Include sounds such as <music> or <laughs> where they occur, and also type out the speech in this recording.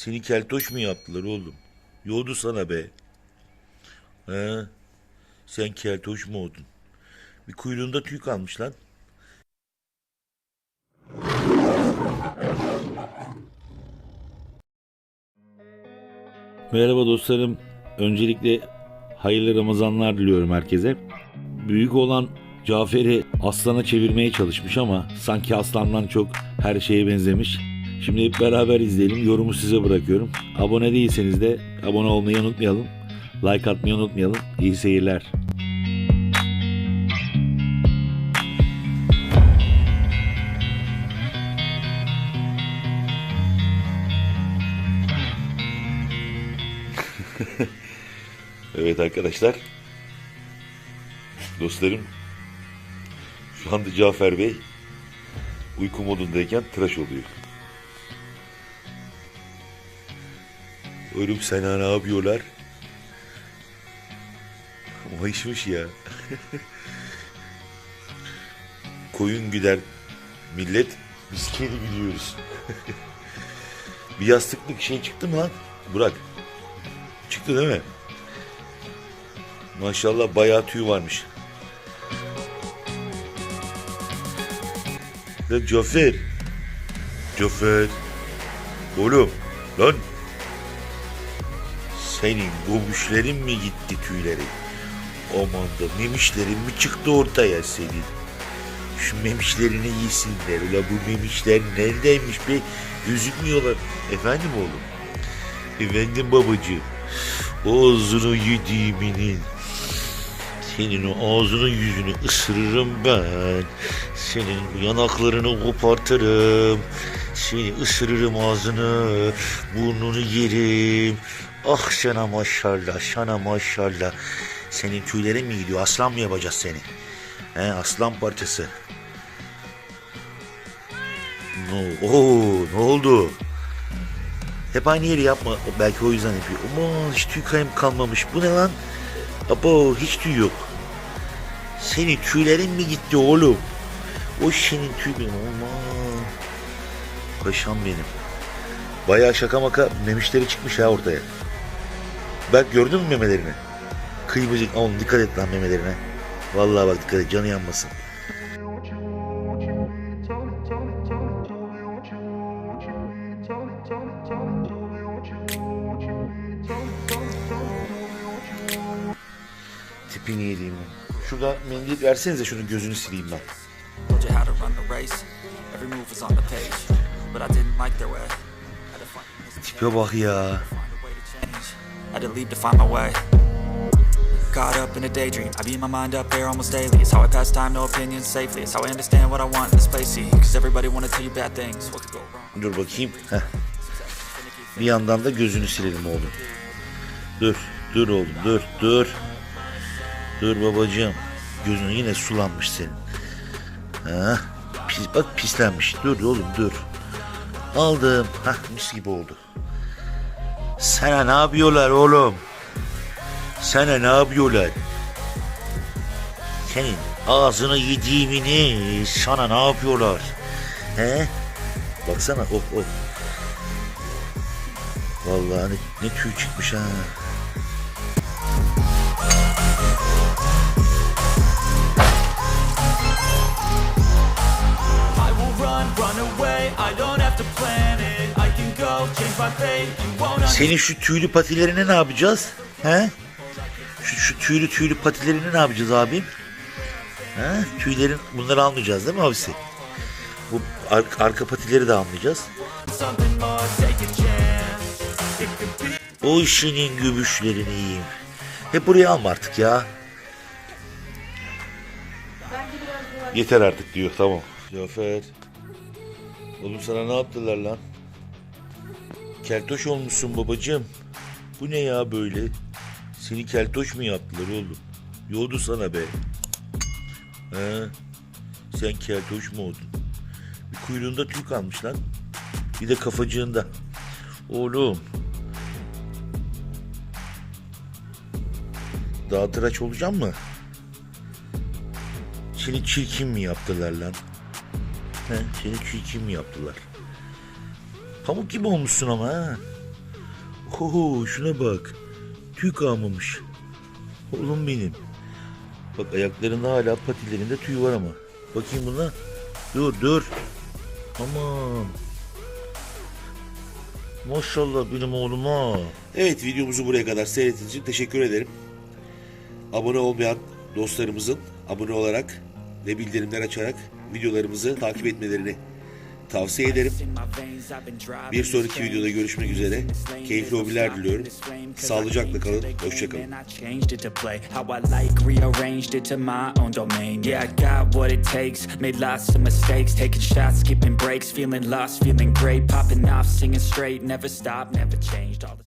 Seni keltoş mu yaptılar oğlum? Yoğdu sana be. He? Sen keltoş mu oldun? Bir kuyruğunda tüy kalmış lan. Merhaba dostlarım. Öncelikle hayırlı Ramazanlar diliyorum herkese. Büyük olan Cafer'i aslana çevirmeye çalışmış ama sanki aslandan çok her şeye benzemiş. Şimdi hep beraber izleyelim. Yorumu size bırakıyorum. Abone değilseniz de abone olmayı unutmayalım. Like atmayı unutmayalım. İyi seyirler. <laughs> Evet arkadaşlar. Dostlarım. Şu anda Cafer Bey uyku modundayken tıraş oluyor. Oğlum sana ne yapıyorlar? Mayışmış ya. <laughs> Koyun gider millet, biz kedi gidiyoruz. <laughs> Bir yastıklık şey çıktı mı lan? Burak. Çıktı değil mi? Maşallah bayağı tüy varmış. Lan Cafer. Cafer. Oğlum lan. Senin gobüşlerin mi gitti tüyleri? Aman da memişlerin mi çıktı ortaya senin? Şu memişlerini yesinler. Ula bu memişler neredeymiş be? Gözükmüyorlar. Efendim oğlum? Efendim babacığım. Ağzını yediğiminin. Senin o ağzının yüzünü ısırırım ben. Senin yanaklarını kopartırım. Seni ısırırım ağzını. Burnunu yerim. Ah sana maşallah, sana maşallah. Senin tüylerin mi gidiyor? Aslan mı yapacağız seni? He, aslan parçası. No, oo, ne oldu? Hep aynı yeri yapma. Belki o yüzden yapıyor. Aman hiç tüy kayım kalmamış. Bu ne lan? Abo hiç tüy yok. Senin tüylerin mi gitti oğlum? O senin tüy benim. Aman. Paşam benim. Bayağı şaka maka memişleri çıkmış ha ortaya. Bak gördün mü memelerini? Kıymacık. Oğlum dikkat et lan memelerine. Vallahi bak dikkat et canı yanmasın. Tipini yediğim. Şurada mendil versenize şunu gözünü sileyim ben. Tipe bak ya. Had to leave to find my way. Caught up in a daydream, I beat my mind up there almost daily. It's how I pass time, no opinions safely. It's how I understand what I want in this place. See, cause everybody wanna tell you bad things. What could go wrong? Dur bakayım. Heh. Bir yandan da gözünü silelim oğlum. Dur. Dur oğlum. Dur. Dur. Dur babacığım. Gözün yine sulanmış senin. Ha? Pis, bak pislenmiş. Dur oğlum dur. Aldım. Hah mis gibi oldu. Sana ne yapıyorlar oğlum? Sana ne yapıyorlar? Senin ağzını yediğimini sana ne yapıyorlar? He? Baksana oh oh. Vallahi ne, ne tüy çıkmış ha. I will run, run away. I don't Senin şu tüylü patilerini ne yapacağız? He? Şu, şu tüylü tüylü patilerini ne yapacağız abim? He? Tüylerin bunları almayacağız değil mi abisi? Bu ar- arka patileri de almayacağız. O işinin göbüşlerini yiyeyim. Hep buraya alma artık ya. Yeter artık diyor tamam. Cafer. Oğlum sana ne yaptılar lan? Keltoş olmuşsun babacığım. Bu ne ya böyle? Seni keltoş mu yaptılar oğlum? Yoğdu sana be. He? Sen keltoş mu oldun? Bir kuyruğunda tüy kalmış lan. Bir de kafacığında. Oğlum. Daha tıraş olacağım mı? Seni çirkin mi yaptılar lan? He, seni çirkin mi yaptılar? Pamuk gibi olmuşsun ama ha. Ho şuna bak. Tüy kalmamış. Oğlum benim. Bak ayaklarında hala patilerinde tüy var ama. Bakayım buna. Dur dur. Aman. Maşallah benim oğluma. Evet videomuzu buraya kadar seyrettiğiniz için teşekkür ederim. Abone olmayan dostlarımızın abone olarak ve bildirimler açarak videolarımızı takip etmelerini tavsiye ederim. Bir sonraki videoda görüşmek üzere. Keyifli hobiler diliyorum. Sağlıcakla kalın. Hoşçakalın.